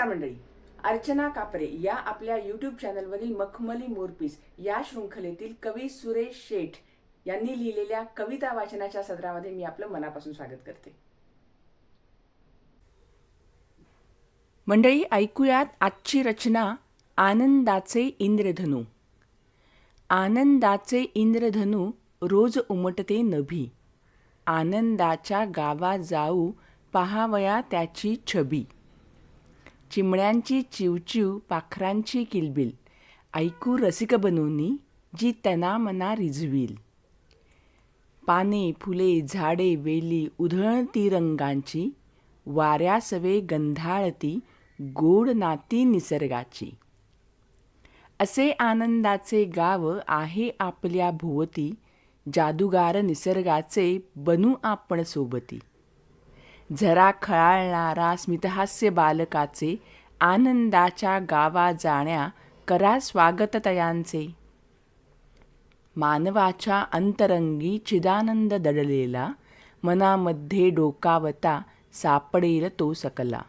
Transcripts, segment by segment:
नमस्कार मंडळी. अर्चना कापरे या आपल्या यूट्यूब चॅनलवरील मखमली मोरपीस या शृंखलेतील कवी सुरेश शेठ यांनी लिहिलेल्या कविता वाचनाच्या सदरामध्ये मी आपलं मनापासून स्वागत करते. मंडळी ऐकूयात आजची रचना आनंदाचे इंद्रधनू. आनंदाचे इंद्रधनू रोज उमटते नभी. आनंदाच्या गावा जाऊ पहावया त्याची छबी. चिमण्यांची चिवचिव पाखरांची किलबिल. ऐकू रसिक बनूनी जी तना मना रिझवील पाने फुले झाडे वेली उधळती रंगांची वाऱ्यासवे गंधाळती गोड नाती निसर्गाची. असे आनंदाचे गाव आहे आपल्या भोवती जादूगार निसर्गाचे बनू आपण सोबती. झरा खळाळणारा स्मितहास्य बालकाचे आनंदाच्या गावा जाण्या करा स्वागततयांचे. मानवाच्या अंतरंगी चिदानंद दडलेला मनामध्ये डोकावता सापडेल तो सकला.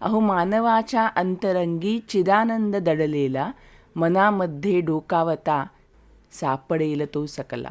अहो मानवाच्या अंतरंगी चिदानंद दडलेला मनामध्ये डोकावता सापडेल तो सकला.